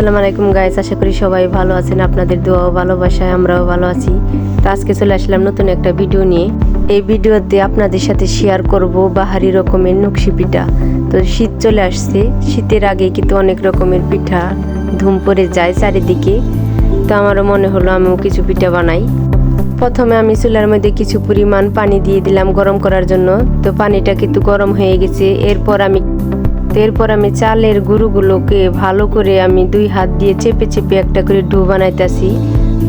আসসালামু আলাইকুম গাইস, আশা করি সবাই ভালো আছেন। আপনাদের দোয়া ও ভালোবাসায় আমরাও ভালো আছি। তো আজকে চলে আসলাম নতুন একটা ভিডিও নিয়ে। এই ভিডিওতে আপনাদের সাথে শেয়ার করব বাহারি রকমের নকশি পিঠা। তো শীত চলে আসছে, শীতের আগে কিন্তু অনেক রকমের পিঠা ধুম পড়ে যায় চারিদিকে। তো আমারও মনে হলো আমিও কিছু পিঠা বানাই। প্রথমে আমি চুলার মধ্যে কিছু পরিমাণ পানি দিয়ে দিলাম গরম করার জন্য। তো পানিটা কিন্তু গরম হয়ে গেছে। এরপর আমি তো এরপর আমি চালের গুঁড়োগুলোকে ভালো করে আমি দুই হাত দিয়ে চেপে চেপে একটা করে ডো বানাইতেছি।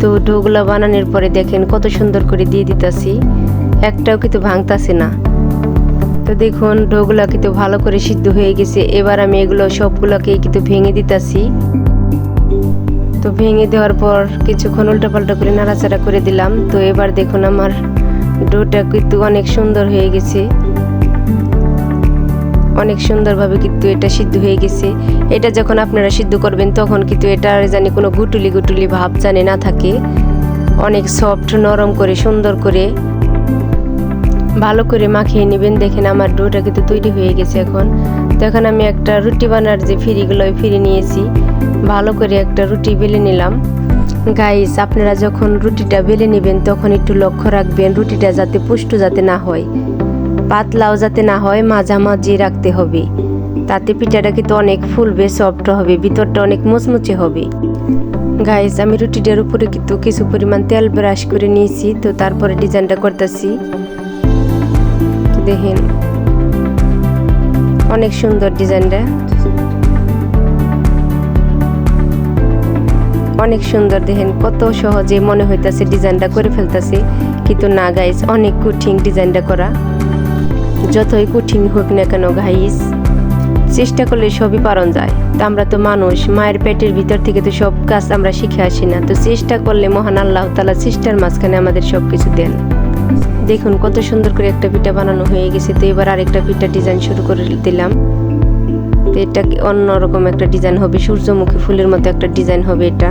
তো ডোগুলো বানানোর পরে দেখেন কত সুন্দর করে দিয়ে দিতেছি। একটাও কিন্তু ভাঙতাছে না। তো দেখুন, ডোগুলো কিন্তু ভালো করে সিদ্ধ হয়ে গেছে। এবার আমি এগুলো সবগুলোকে কিন্তু ভেঙে দিতেছি। তো ভেঙে দেওয়ার পর কিছুক্ষণ উল্টাপাল্টা করে নাড়াচাড়া করে দিলাম। তো এবার দেখুন আমার ডোটা কিন্তু অনেক সুন্দর হয়ে গেছে। অনেক সুন্দরভাবে কিন্তু এটা সিদ্ধ হয়ে গেছে। এটা যখন আপনারা সিদ্ধ করবেন, তখন কিন্তু এটা জানি কোনো গুটুলি গুটুলি ভাব জানি না থাকে। অনেক সফট নরম করে, সুন্দর করে ভালো করে মাখিয়ে নেবেন। দেখেন আমার ডোটা কিন্তু তৈরি হয়ে গেছে এখন। তো এখন আমি একটা রুটি বানার যে ফিরিগুলো ফিরে নিয়েছি। ভালো করে একটা রুটি বেলে নিলাম। গাইস আপনারা যখন রুটিটা বেলে নেবেন, তখন একটু লক্ষ্য রাখবেন, রুটিটা যাতে পুষ্ট যাতে না হয়। পাতলাও যাতে না হয় মাঝামাঝি রাখতে হবে। তাতে পিঠাটা কিন্তু অনেক ফুলবে সফট হবে, ভিতরটা অনেক মুচমুচে হবে। গাইস আমি রুটিটার উপরে কিন্তু কিছু পরিমাণ তেল ব্রাশ করে নিয়েছি, তো তারপরে ডিজাইনটা করতেছি। দেখেন, অনেক সুন্দর ডিজাইনটা। অনেক সুন্দর, দেখেন, কত সহজে মনে হইতাছে ডিজাইনটা করে ফেলতেছে। কিন্তু না গাইস অনেক কঠিন ডিজাইনটা করা। যতই কঠিন হোক না কেন গাইস, চেষ্টা করলে সবই পারণ যায়। তা আমরা তো মানুষ, মায়ের পেটের ভিতর থেকে তো সব কাজ আমরা শিখে আসি না। তো চেষ্টা করলে মহান আল্লাহ তালা চেষ্টার মাঝখানে আমাদের সব কিছু দেন। দেখুন কত সুন্দর করে একটা পিঠা বানানো হয়ে গেছে। তো এবার আরেকটা পিঠা ডিজাইন শুরু করে দিলাম। তো এটা অন্যরকম একটা ডিজাইন হবে? সূর্যমুখী ফুলের মতো একটা ডিজাইন হবে এটা।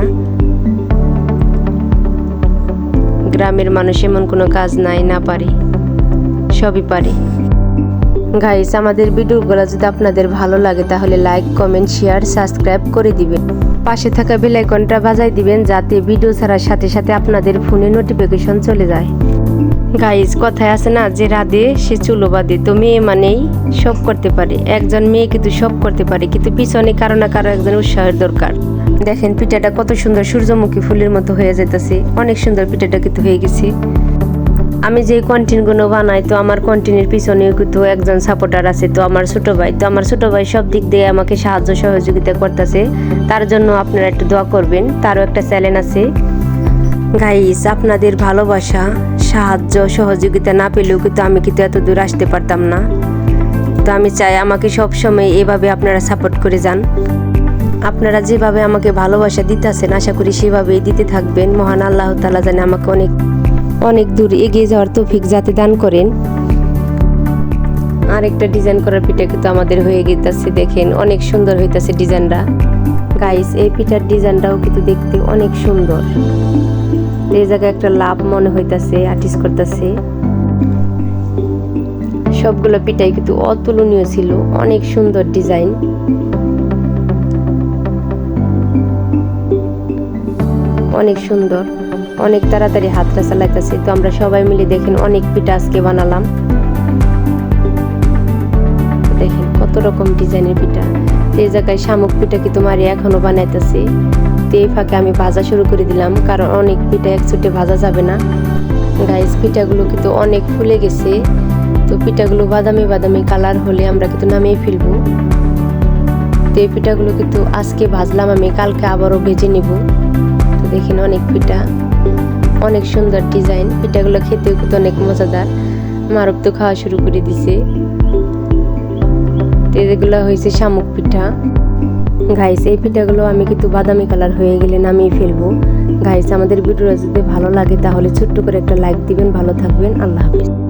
গ্রামের মানুষ এমন কোনো কাজ নাই, না পারে। সবই পারে। গাইস আমাদের ভিডিওগুলো যদি আপনাদের ভালো লাগে, তাহলে লাইক কমেন্ট শেয়ার সাবস্ক্রাইব করে দিবেন। পাশে থাকা বেল আইকনটা বাজাই দিবেন, যাতে ভিডিও ছাড়ার সাথে সাথে আপনাদের ফোনে নোটিফিকেশন চলে যায়। গাইস কথায় আছে না যে, রাধে, সে চুলো বাদে। তো মেয়ে মানেই সব করতে পারে। একজন মেয়ে কিন্তু সব করতে পারে, কিন্তু পিছনে কারও না কারও একজন উৎসাহের দরকার। দেখেন পিঠাটা কত সুন্দর সূর্যমুখী ফুলের মতো হয়ে যেতেছে অনেক সুন্দর পিঠাটা কিন্তু হয়ে গেছে। আমি যে কন্টেন্টগুলো বানাই, তো আমার কন্টেন্টের পিছনে কিন্তু একজন সাপোর্টার আছে, তো আমার ছোট ভাই। তো আমার ছোট ভাই সব দিক দিয়ে আমাকে সাহায্য সহযোগিতা করতেছে। তার জন্য আপনারা একটু দোয়া করবেন। তারও একটা চ্যানেল আছে। গাইস আপনাদের ভালোবাসা, সাহায্য, সহযোগিতা না পেলেও কিন্তু আমি কিন্তু এত দূর আসতে পারতাম না। তো আমি চাই আমাকে সব সময় এভাবে আপনারা সাপোর্ট করে যান। আপনারা যেভাবে আমাকে ভালোবাসা দিতেছেন, আশা করি সেভাবেই দিতে থাকবেন। মহান আল্লাহ তালা জানে আমাকে অনেক অনেক দূর এগিয়ে যাওয়ার তৌফিক যাতে দান করেন। আরেকটা ডিজাইন করার পিঠা কিন্তু আমাদের হয়ে গেছে দেখেন, অনেক সুন্দর হইতাছে ডিজাইনটা গাইস এই পিঠার ডিজাইনটাও কিন্তু দেখতে অনেক সুন্দর। এই জায়গায় একটা লাভ মনে হইতাছে আর্টিস্ট করতেছে। সবগুলো পিঠাই কিন্তু অতুলনীয় ছিল, অনেক সুন্দর ডিজাইন অনেক সুন্দর। অনেক তাড়াতাড়ি হাতটা চালাইতেছে। তো আমরা সবাই মিলে দেখেন অনেক পিঠা আজকে বানালাম। দেখেন কত রকম ডিজাইনের পিঠা। এই জায়গায় শামুক পিঠা কি তোমার এখনও বানাইতেছে। তো এই ফাঁকে আমি ভাজা শুরু করে দিলাম, কারণ অনেক পিঠা এক ছুটে ভাজা যাবে না। গাইস পিঠাগুলো কিন্তু অনেক ফুলে গেছে। তো পিঠাগুলো বাদামি বাদামি কালার হলে আমরা কিন্তু নামিয়ে ফেলব। তো পিঠাগুলো কিন্তু আজকে ভাজলাম আমি, কালকে আবারও ভেজে নিব। তো দেখেন অনেক পিঠা। অনেক সুন্দর ডিজাইন। পিঠাগুলো খেতে কিন্তু অনেক মজাদার। মারব তো খাওয়া শুরু করে দিছে। এগুলো হয়েছে শামুক পিঠা। গাইস এই পিঠাগুলো আমি কিন্তু বাদামি কালার হয়ে গেলে নামিয়ে ফেলব। গাইস আমাদের ভিডিওটা যদি ভালো লাগে তাহলে ছোট্ট করে একটা লাইক দিবেন, ভালো থাকবেন। আল্লাহ হাফিজ।